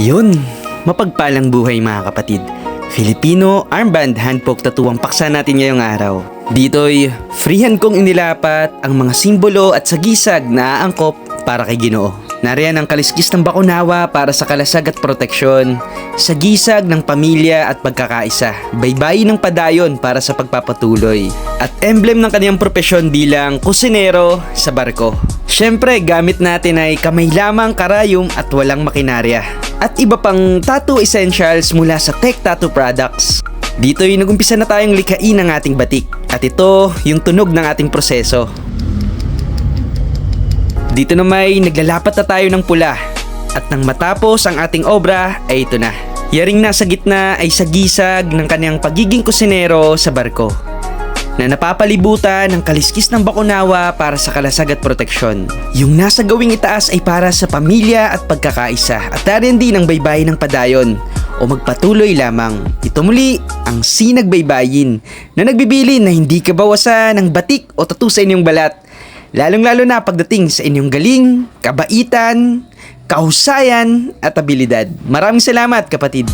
Yun, mapagpalang buhay mga kapatid. Filipino armband handpoke tattoo ang paksa natin ngayong araw. Dito'y freehan kong inilapat ang mga simbolo at sagisag na aangkop para kay Ginoo. Nariyan ang kaliskis ng bakunawa para sa kalasag at proteksyon, sagisag ng pamilya at pagkakaisa, baybayin ng padayon para sa pagpapatuloy, at emblem ng kaniyang propesyon bilang kusinero sa barko. Siyempre, gamit natin ay kamay lamang, karayom at walang makinarya. At iba pang tattoo essentials mula sa Tech Tattoo Products. Dito'y nagumpisa na tayong likain ng ating batik. At ito, yung tunog ng ating proseso. Dito na may naglalapat na tayo ng pula. At nang matapos ang ating obra ay ito na. Yaring nasa gitna ay sagisag ng kanyang pagiging kusinero sa barko na napapalibutan ng kaliskis ng bakunawa para sa kalasag at proteksyon. Yung nasa gawing itaas ay para sa pamilya at pagkakaisa at darin din ang baybayin ng padayon o magpatuloy lamang. Ito muli ang sinag baybayin na nagbibilin na hindi kabawasan ng batik o tattoo sa inyong balat. Lalong-lalo na pagdating sa inyong galing, kabaitan, kahusayan at abilidad. Maraming salamat kapatid.